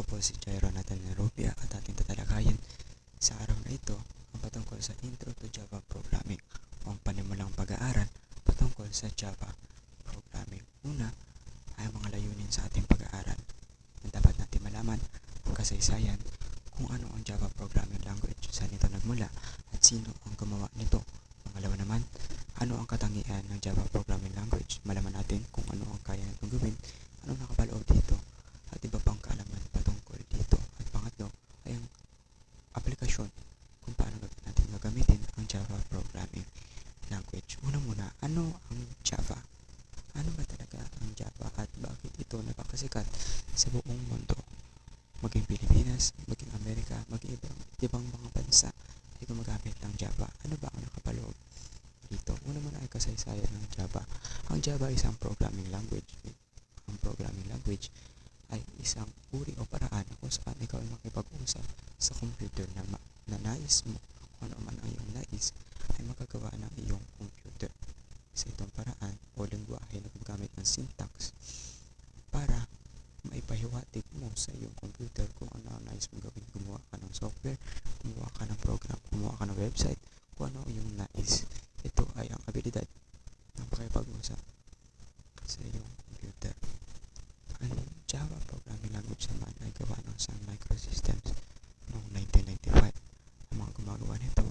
Ako po si Jairo Nathan Rubia at ating tatalakayin sa araw na ito ang patungkol sa Intro to Java Programming o ang panimulang pag-aaral patungkol sa Java Programming. Una ay ang mga layunin sa ating pag-aaral na dapat natin malaman ang kasaysayan kung ano ang Java Programming Language, saan ito nagmula at sino ang gumawa nito. Pangalawa naman, ano ang katangian ng Java Programming Language? Malaman natin kung ano ang kaya nitong gawin, ano nakapaloob dito, at iba pang kaalaman patungkol dito. At pangatlo ay ang aplikasyon kung paano natin gagamitin ang Java Programming Language. Una muna, ano ang Java? Ano ba talaga ang Java at bakit ito napakasikat sa buong mundo? Maging Pilipinas, maging Amerika, maging ibang, ibang mga bansa ay gumagamit ng Java. Ano ba ang nakapaloob dito? Una muna ay kasaysayan ng Java. Ang Java ay isang programming language. Ang programming language ay isang uri o paraan kung saan ikaw ay makipag-usap sa computer na, ma- na nais mo kung ano man ang iyong nais ay magagawa ng iyong computer sa itong paraan o lingwahe na gumagamit ng syntax para maipahiwatig mo sa iyong computer kung ano ang nais mong gawin. Gumawa ka ng software, gumawa ka ng program, gumawa ka ng website, kung ano ang iyong nais. Ito ay ang abilidad ng pakipag-usap sa iyong computer. Ang Java programming language naman ay gawa ng Sun Microsystems noong 1995. Ang mga gumagawa nito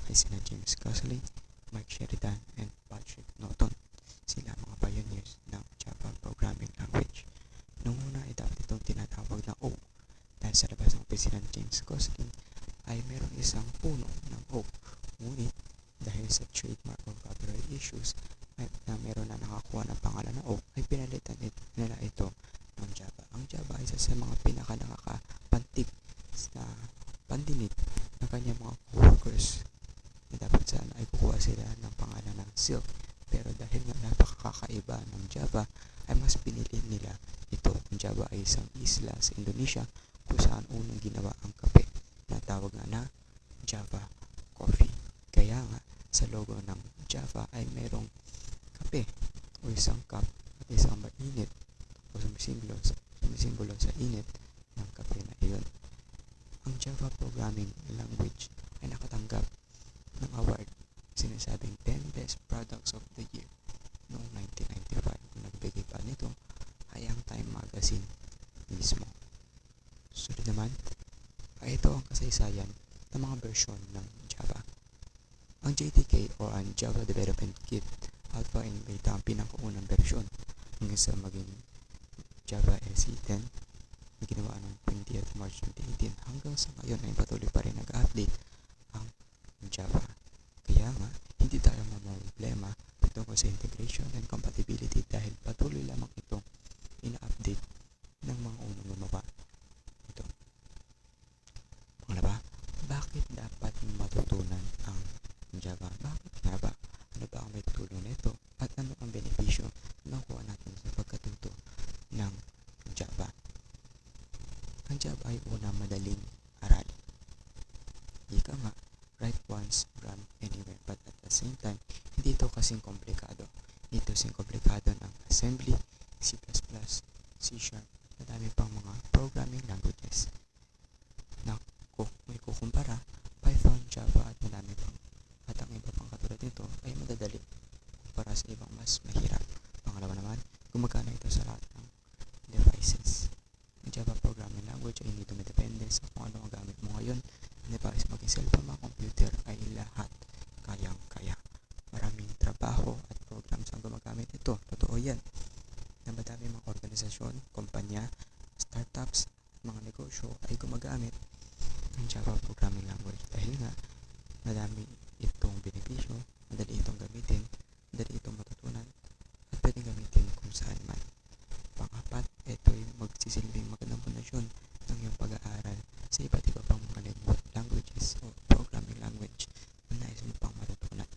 ay sina James Gosling, Mike Sheridan, and Patrick Norton. Sila mga pioneers ng Java programming language. Noong una ay dapat itong tinatawag na oak dahil sa labas ng opisina ni James Gosling ay mayroong isang puno ng oak. Ngunit dahil sa trademark or copyright issues ay, na meron na nakakuha ng pangalan na oak ay pinalitan it, nila ito ng Java. Ang Java ay isa sa mga pinaka nakakapantig sa pandinig ng kanyang mga coworkers na dapat sana ay kukuha sila ng pangalan ng Silk pero dahil nga napakakaiba ng Java ay mas pinili nila ito. Ang Java ay isang isla sa Indonesia kung saan unang ginawa ang kape na tawag nga na Java Coffee. Kaya nga sa logo ng Java ay mayroong kape o isang cup at isang mainit o sumisimbolo sumisimbolo sa init ng kape na iyon. Ang Java programming language ay nakatanggap ng award sinasabing 10 Best Products of the Year noong 1995. Ang nagbigay pa nito ay ang Time Magazine mismo. Sunod naman ay ito ang kasaysayan ng mga version ng Java. Ang JDK o ang Java Development Kit Alpha and Beta ang pinakaunang version hanggang sa maging Java SE 10 na ginawa noong 20th March 2018 hanggang sa ngayon ay patuloy pa rin nag-update ang Java. Kaya nga, hindi tayo problema tungkol sa integration and compatibility dahil patuloy lamang itong ina-update ng mga unang gumawa ito. Pangalawa, bakit dapat matutunan ang Java? Bakit nga ba? Ano ba ang may tulong nito? At ano ang benepisyo na nakuha natin sa pagkatuto ng Java? Ang Java ay una madaling aralin. Ika nga, write once, run anywhere. But at the same time, hindi ito kasing komplikado. Ito kasing komplikado ng assembly, C++, C Sharp, madami pang mga programming languages. Na kung may kukumpara, Python, Java, at madami pang. At ang iba pang katulad nito ay madadali kumpara sa ibang mas mahirap. Pangalawa naman, gumagana ito sa lahat ng devices. Ang Java programming language ay hindi dumidepende sa kung ano ang gamit mo ngayon. Ang device maging cellphone, mga computer ay lahat kayang-kaya. Maraming trabaho at programs ang gumagamit ito. Totoo yan. Na madami mga organisasyon, kumpanya, startups, mga negosyo ay gumagamit ng Java programming language. Dahil nga madami itong benepisyo, madali itong gamitin, madali itong matutunan, at pwedeng gamitin kung saan man. Pangapat, ito ay magsisilbing magandang pundasyon ng iyong pag-aaral sa iba't iba pang mga langu- languages o programming language na nais mo pang matutunan.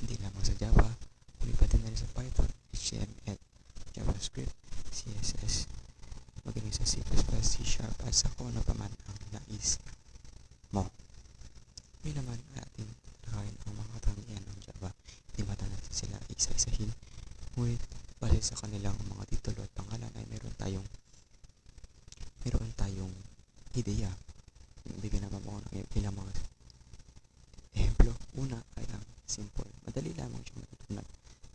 Hindi lamang sa Java, kundi pati na rin sa Python, HTML, JavaScript, CSS, magaling sa C++, C Sharp, at sa kung ano pa man ang nais mo. Yun naman ay ating talakayin ang mga katangian ng Java. Hindi mata natin sila isa-isahin. Ngunit base sa kanilang mga titulo at pangalan ay meron tayong meron tayong ideya. Bigyan naman ako ng ilang mga ehemplo. Una ay ang simple. Madali lamang siya matutunan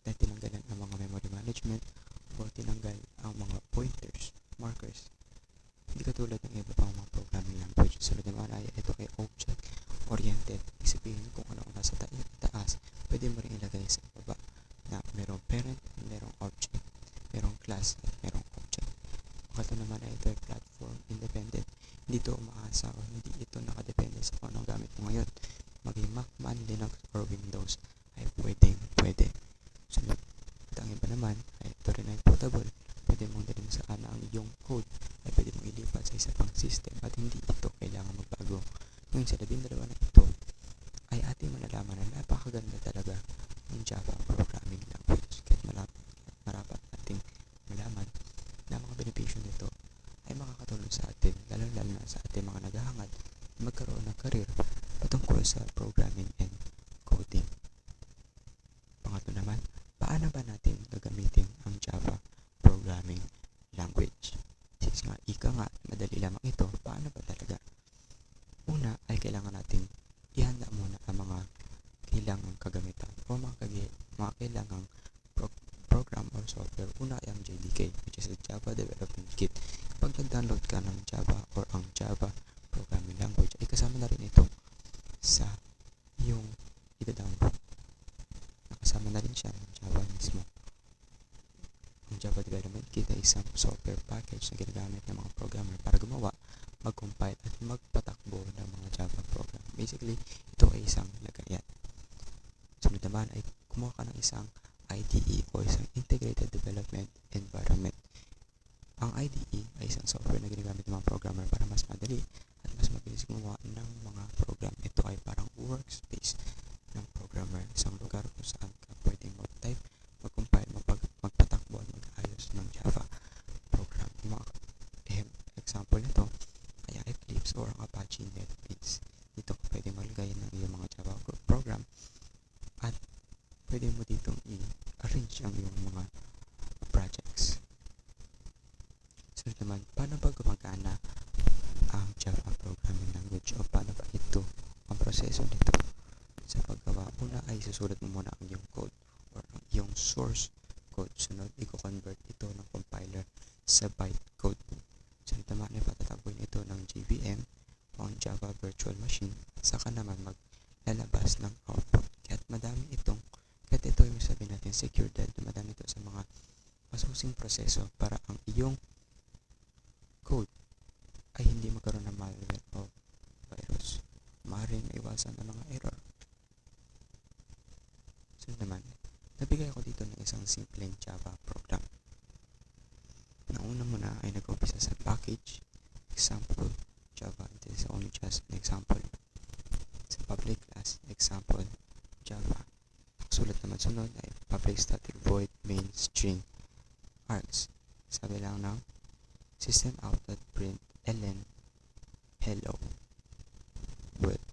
dahil tinanggalan ang mga memory management o tinanggal ang mga pointers, markers. Hindi katulad ng iba pang mga programming language. Sunod naman ay ito ay object-oriented. Ibig kung ano ang nasa ta- taas, pwede mo rin ilagay sa baba na merong parent, merong object, merong class, at merong object. Ito naman ay ay platform independent. Hindi ito umaasa o hindi ito nakadepende sa kung anong gamit mo ngayon. Maging Mac man, Linux, or Windows ay pwedeng pwede. Sunod, at ang iba naman ay ito rin ay portable. Pwede mong dalhin saan ang iyong code ay pwede mong ilipat sa isa pang system at hindi ito kailangan magbago. Ngayon sa labing dalawa na ito ay ating malalaman na napakaganda talaga ng Java programming language. Kahit malapit, marapat nating malaman na mga benepisyo nito ay makakatulong sa atin, lalo-lalo na sa ating mga naghahangad na magkaroon ng career patungkol sa programming and coding. Pangatlo naman, paano ba natin gagamitin ang Java programming language? Since nga, ika nga, madali lamang ito, paano ba talaga? Una ay kailangan natin ihanda muna ang mga kailangang kagamitan o mga, kagi, mga kailangang pro- program or software. Una ay ang JDK, which is the Java Development Kit. Kapag nag-download ka ng Java or ang Java programming language, ay kasama na rin ito sa yung ida-download. Nakasama na rin siya ng Java mismo. Ang Java Development Kit ay isang software package na ginagamit ng mga programmer para gumawa, mag-compile at magpatakbo ng mga Java program. Basically, ito ay isang lagayan. Sunod naman ay kumuha ka ng isang IDE o isang Integrated Development Environment. Ang IDE ay isang software na ginagamit ng mga programmer para mas madali at mas mabilis gumawa ng mga program. Ito ay parang workspace ng programmer, isang lugar kung saan ka pwedeng mag-type, mag-compile, magpag magpatakbo at mag-ayos ng Java program. Yung mga ehem, example nito ay ang Eclipse or ang Apache NetBeans. Dito ka pwedeng maglagay ng iyong mga Java pro- program at pwede mo ditong i-arrange ang iyong mga projects. Sunod naman, paano ba gumagana ang Java programming language o paano ba ito ang proseso nito sa paggawa? Una ay susulat mo muna ang iyong code or ang iyong source code. Sunod, i-convert ito ng compiler sa bytecode. Sunod naman ay patatabuin ito ng JVM o ang Java Virtual Machine saka naman maglalabas ng output. Kaya't madami itong, kahit ito yung sabihin natin secure dahil madami ito sa mga masusing proseso para ang iyong code ay hindi magkaroon ng malware o virus. Maaaring maiwasan ang mga error. Sunod naman, nabigay ako dito ng isang simpleng Java program. Nauna muna ay nag-umpisa sa package, example, Java. This is only just an example. Sa public class, example, Java. Sulat naman sunod ay public static void main string args. Sabi lang ng system out at print ln hello world.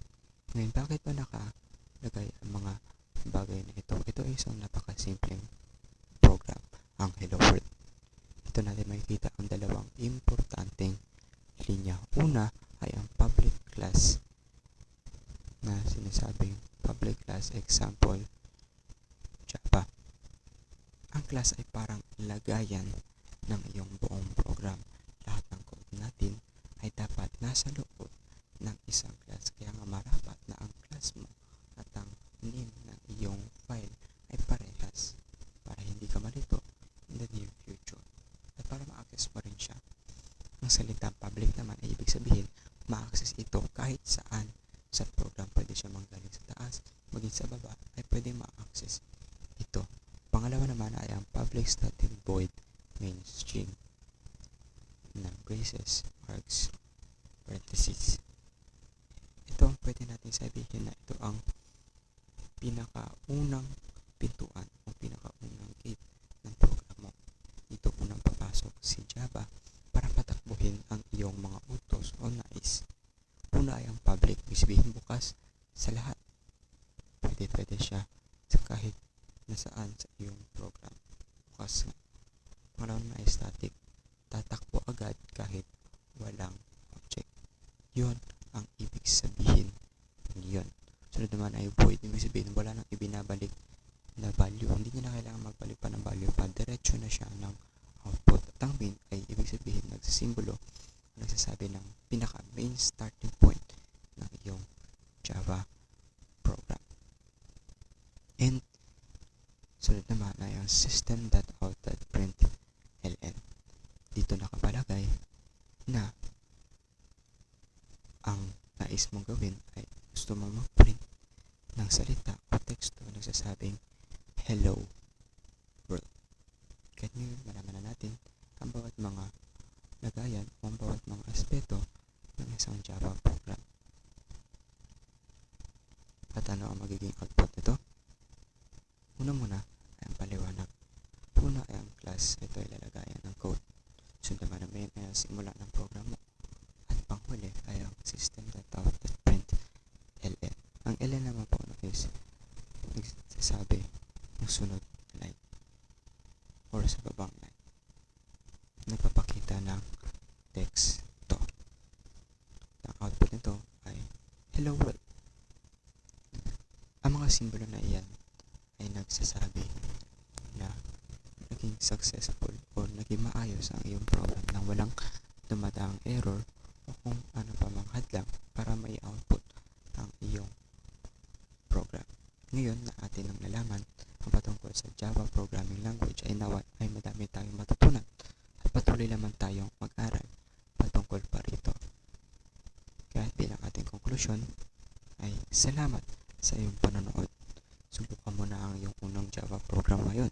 Ngayon, bakit ba nakalagay ang mga bagay na ito? Ito ay isang napakasimpleng program, ang hello world. Ito natin makikita ang dalawang importanteng linya. Una ay ang public class na sinasabing public class example Java. Ang class ay parang lagayan ng iyong buong program. Lahat ng code natin ay dapat nasa loob ng isang class. Kaya nga marapat na ang class mo at ang name ng iyong file ay parehas para hindi ka malito in the near future at para ma-access mo rin siya. Ang salitang public naman ay ibig sabihin ma-access ito kahit saan sa program. Pwede siya manggaling sa taas, maging sa baba, ay pwede ma-access ito. Pangalawa naman ay ang public static void main string na braces, args, parentheses. Ito ang pwede natin sabihin na ito ang pinakaunang pintuan o pinakaunang gate ng program mo. Dito unang papasok si Java para patakbuhin ang iyong mga utos o nais. Una ay ang public, ibig bukas sa lahat. Pwede pwede siya sa kahit nasaan sa iyong. Bukas naman ay static, tatakbo agad kahit walang object. Yun ang ibig sabihin yun. Sunod naman ay void. Ibig sabihin, wala nang ibinabalik na value. Hindi niya na kailangan magbalik pa ng value pa. Diretso na siya ng output. At ang main ay ibig sabihin, nagsisimbolo, nagsasabi ng pinaka main starting point ng iyong Java program. And sunod naman ay ang system.out.println. Dito nakapalagay na ang nais mong gawin ay gusto mong mag-print ng salita o teksto na nagsasabing Hello World. Kahit ngayon malaman na natin ang bawat mga lagayan o ang bawat mga aspeto ng isang Java program. At ano ang magiging output nito? Una muna ay ang paliwanag. Una ay ang class. Ito ay lalagayan ng code. Sunod naman ang simula ng program. Panghuli ay ang ln naman po no, is nagsasabi ng sunod na line or sa babang line. Nagpapakita ng text to. Ang output nito ay Hello World. Ang mga simbolo na iyan ay nagsasabi na naging successful o naging maayos ang iyong program nang walang dumadaang error kung ano pa mang hadlang para may output ang iyong program. Ngayon na atin ang nalaman ang patungkol sa Java programming language ay nawa ay madami tayong matutunan at patuloy naman tayong mag-aral patungkol pa rito. Kaya bilang ating konklusyon ay salamat sa iyong panonood. Subukan mo na ang iyong unang Java program ngayon.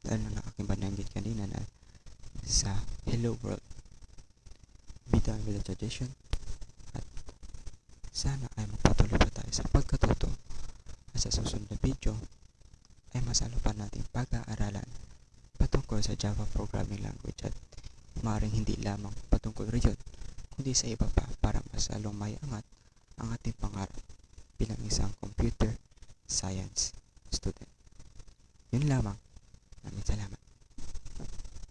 Dahil na aking bananggit kanina na sa Hello World. With the tradition at sana ay magpatuloy pa tayo sa pagkatuto at sa susunod na video ay masalo pa natin pag-aaralan patungkol sa Java programming language at maaaring hindi lamang patungkol riyon kundi sa iba pa para mas lalong may angat ang ating pangarap bilang isang computer science student. Yun lamang.